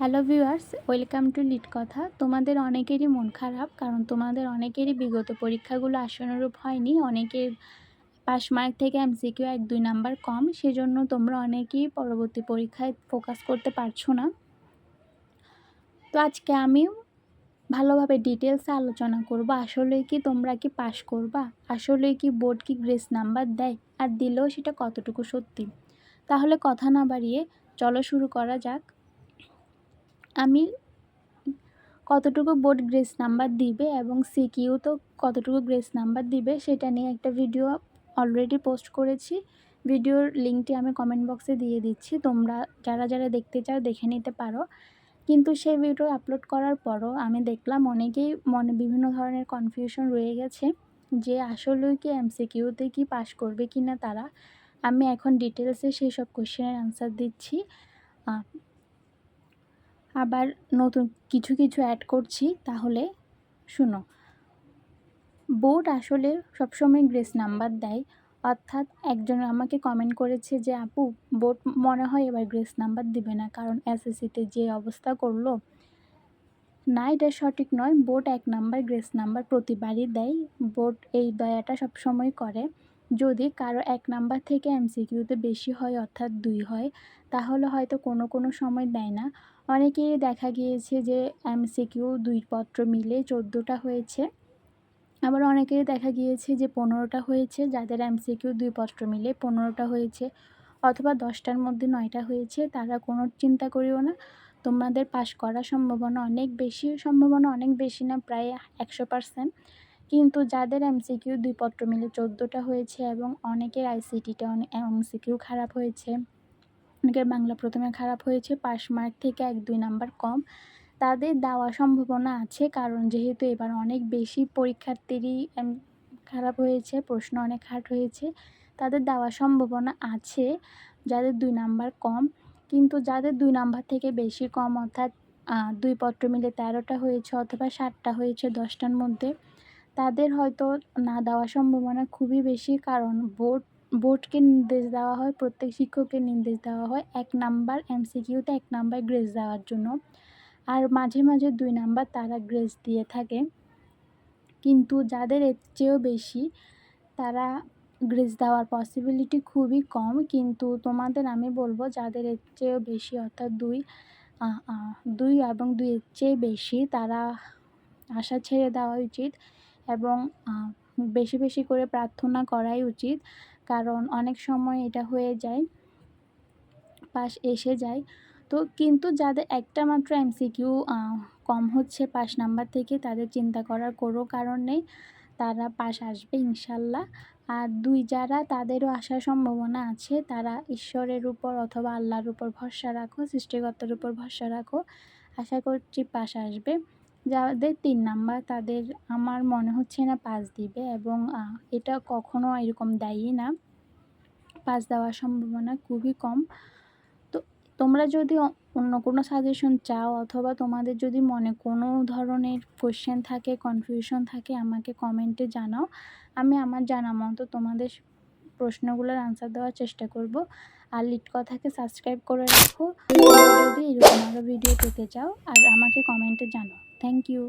Hello viewers welcome to লিট কথা তোমাদের অনেকেরই মন খারাপ, কারণ তোমাদের অনেকেরই বিগত পরীক্ষাগুলো আশানুরূপ হয়নি। অনেকের পাস মার্ক থেকে এমসিকিউ এক দুই নাম্বার কম, সেজন্য তোমরা অনেকেই পরবর্তী পরীক্ষায় ফোকাস করতে পারছ না। তো আজকে আমি ভালোভাবে ডিটেলসে আলোচনা করব, আসলে কি তোমরা কি পাশ করবা? আসলে কি বোর্ড কি গ্রেস নাম্বার দেয়? আর দিলেও সেটা কতটুকু সত্যি? তাহলে কথা না বাড়িয়ে চলো শুরু করা যাক। আমি কতটুকু বোর্ড গ্রেস নাম্বার দিবে এবং সিকিউ তো কতটুকু গ্রেস নাম্বার দিবে সেটা নিয়ে একটা ভিডিও অলরেডি পোস্ট করেছি। ভিডিওর লিঙ্কটি আমি কমেন্ট বক্সে দিয়ে দিচ্ছি। তোমরা, যারা যারা দেখতে চাও দেখে নিতে পারো। কিন্তু সেই ভিডিও আপলোড করার পরও আমি দেখলাম অনেকেই মনে, বিভিন্ন ধরনের কনফিউশন রয়ে গেছে যে আসলেও কি এমসিকিউতে কি পাশ করবে কি না তারা। আমি এখন ডিটেলসে সেই সব কোশ্চেনের অ্যান্সার দিচ্ছি। আবার নতুন কিছু কিছু অ্যাড করছি, তাহলে শুনো। বোর্ড আসলে সবসময় গ্রেস নাম্বার দেয়। অর্থাৎ একজন আমাকে কমেন্ট করেছে যে, আপু বোর্ড মনে হয় এবার গ্রেস নাম্বার দিবে না, কারণ এসএসসিতে যে অবস্থা করল, না, এটা সঠিক নয়। বোর্ড এক নাম্বার গ্রেস নাম্বার প্রতিবারই দেয়। বোর্ড এই দয়াটা সবসময় করে। যদি কারও এক নাম্বার থেকে এমসিকিউতে বেশি হয়, অর্থাৎ দুই হয়, তাহলে হয়তো কোনো কোনো সময় দেয় না। অনেকেরই দেখা গিয়েছে যে এমসিকিউ দুই পত্র মিলে চোদ্দোটা হয়েছে। আবার অনেকেরই দেখা গিয়েছে যে পনেরোটা হয়েছে, যাদের এমসিকিউ দুই পত্র মিলে পনেরোটা হয়েছে অথবা দশটার মধ্যে নয়টা হয়েছে, তারা কোনো চিন্তা করিও না। তোমাদের পাশ করার সম্ভাবনা অনেক বেশি, সম্ভাবনা অনেক বেশি না, প্রায় একশো পার্সেন্ট কিন্তু যাদের এমসিকিউ দুই পত্র মিলে চোদ্দোটা হয়েছে এবং অনেকের আইসিটিটা অনেক এমসিকিউ খারাপ হয়েছে অনেকের বাংলা প্রথমে খারাপ হয়েছে পাস মার্ক থেকে এক দুই নাম্বার কম। তাদের দেওয়া সম্ভাবনা আছে, কারণ যেহেতু এবার অনেক বেশি পরীক্ষার্থীরই খারাপ হয়েছে, প্রশ্ন অনেক হার্ড হয়েছে, তাদের দেওয়া সম্ভাবনা আছে, যাদের দুই নাম্বার কম। কিন্তু যাদের দুই নাম্বার থেকে বেশি কম, অর্থাৎ দুই পত্র মিলে তেরোটা হয়েছে অথবা ষাটটা হয়েছে দশটার মধ্যে, তাদের হয়তো না দেওয়ার সম্ভাবনা খুবই বেশি, কারণ বোর্ড বোর্ডকে নির্দেশ দেওয়া হয়, প্রত্যেক শিক্ষককে নির্দেশ দেওয়া হয়, এক নাম্বার এমসিকিউতে এক নাম্বার গ্রেস দেওয়ার জন্য। আর মাঝে মাঝে দুই নাম্বার তারা গ্রেস দিয়ে থাকে। কিন্তু যাদের এর চেয়েও বেশি, তারা গ্রেস দেওয়ার পসিবিলিটি খুবই কম। কিন্তু তোমাদের আমি বলব, যাদের এর চেয়েও বেশি, অর্থাৎ দুই দুই এবং দুইয়ের চেয়ে বেশি, তারা আশা ছেড়ে দেওয়া উচিত এবং বেশি বেশি করে প্রার্থনা করাই উচিত। কারণ অনেক সময় এটা হয়ে যায়, পাশ এসে যায়। তো কিন্তু যাদের একটা মাত্র এমসিকিউ কম হচ্ছে পাশ নাম্বার থেকে তাদের চিন্তা করার কোনো কারণ নেই। তারা পাশ আসবে ইনশাল্লাহ। আর দুই যারা তাদেরও আসার সম্ভাবনা আছে, তারা ঈশ্বরের উপর অথবা আল্লাহর উপর ভরসা রাখো, সৃষ্টিকর্তার উপর ভরসা রাখো। আশা করছি পাশ আসবে। যাদের তিন নাম্বার তাদের আমার মনে হচ্ছে না পাস দিবে এবং এটা কখনো এরকম দেয়ই না। পাস দেওয়ার সম্ভাবনা খুবই কম। তো তোমরা যদি অন্য কোনো সাজেশন চাও অথবা তোমাদের যদি মনে কোনো ধরনের কোয়েশ্চেন থাকে কনফিউশন থাকে, আমাকে কমেন্টে জানাও। আমি আমার জানা মতো তোমাদের প্রশ্নগুলোর আনসার দেওয়ার চেষ্টা করব। আর লিট কথাকে সাবস্ক্রাইব করে রাখো। যদি এরকম আরও ভিডিও পেতে চাও, আর আমাকে কমেন্টে জানাও। Thank you